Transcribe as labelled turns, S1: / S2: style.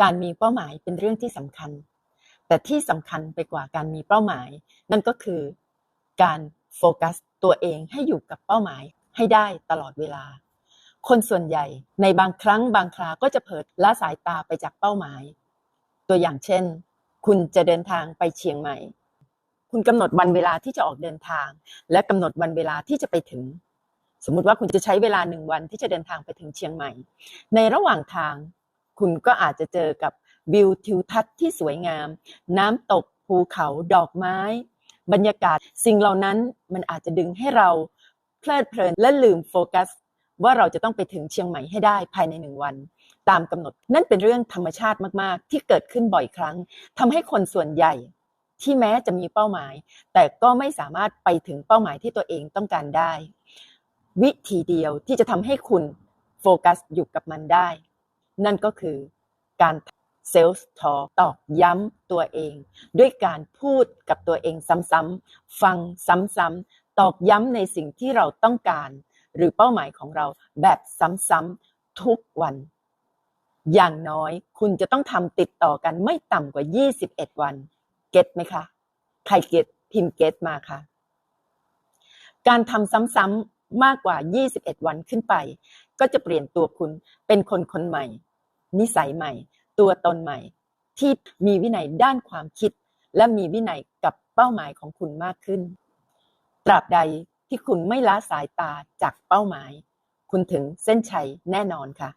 S1: การมีเป้าหมายเป็นเรื่องที่สำคัญ แต่ที่สำคัญไปกว่าการมีเป้าหมาย นั่นก็คือ การโฟกัสตัวเองให้อยู่กับเป้าหมายให้ได้ตลอดเวลา คนส่วนใหญ่ในบางครั้งบางคราก็จะเผลอละสายตาไปจากเป้าหมาย ตัวอย่างเช่น คุณจะเดินทางไปเชียงใหม่ คุณกำหนดวันเวลาที่จะออกเดินทาง และกำหนดวันเวลาที่จะไปถึง สมมุติว่าคุณจะใช้เวลาหนึ่งวันที่จะเดินทางไปถึงเชียงใหม่ ในระหว่างทาง คุณก็อาจจะเจอกับวิวทิวทัศน์ที่สวยงาม น้ำตกภูเขาดอกไม้ บรรยากาศสิ่งเหล่านั้นมันอาจจะดึงให้เราเพลิดเพลินและลืมโฟกัส ว่าเราจะต้องไปถึงเชียงใหม่ให้ได้ภายในหนึ่งวัน ตามกำหนดนั่นเป็นเรื่องธรรมชาติมากๆ ที่เกิดขึ้นบ่อยครั้งทำให้คนส่วนใหญ่ที่แม้จะมีเป้าหมาย แต่ก็ไม่สามารถไปถึงเป้าหมายที่ตัวเองต้องการได้ วิธีเดียวที่จะทำให้คุณโฟกัสอยู่กับมันได้ นั่นก็คือการเซลส์ทอตอกย้ำตัวเอง ด้วยการพูดกับตัวเองซ้ำๆฟังซ้ำๆตอกย้ำในสิ่งที่เราต้องการ หรือเป้าหมายของเราแบบซ้ำๆทุกวัน อย่างน้อยคุณจะต้องทำติดต่อกันไม่ต่ำกว่า 21 วัน เก็ตไหมคะใครเก็ตพิมพ์เก็ตมาค่ะ การทำซ้ำๆมากกว่า 21 วันขึ้นไป ก็จะเปลี่ยนตัวคุณเป็นคนคนใหม่ นิสัยใหม่ ตัวตนใหม่ ที่มีวินัยด้านความคิด และมีวินัยกับเป้าหมายของคุณมากขึ้น ตราบใดที่คุณไม่ละสายตาจากเป้าหมาย คุณถึงเส้นชัยแน่นอนค่ะ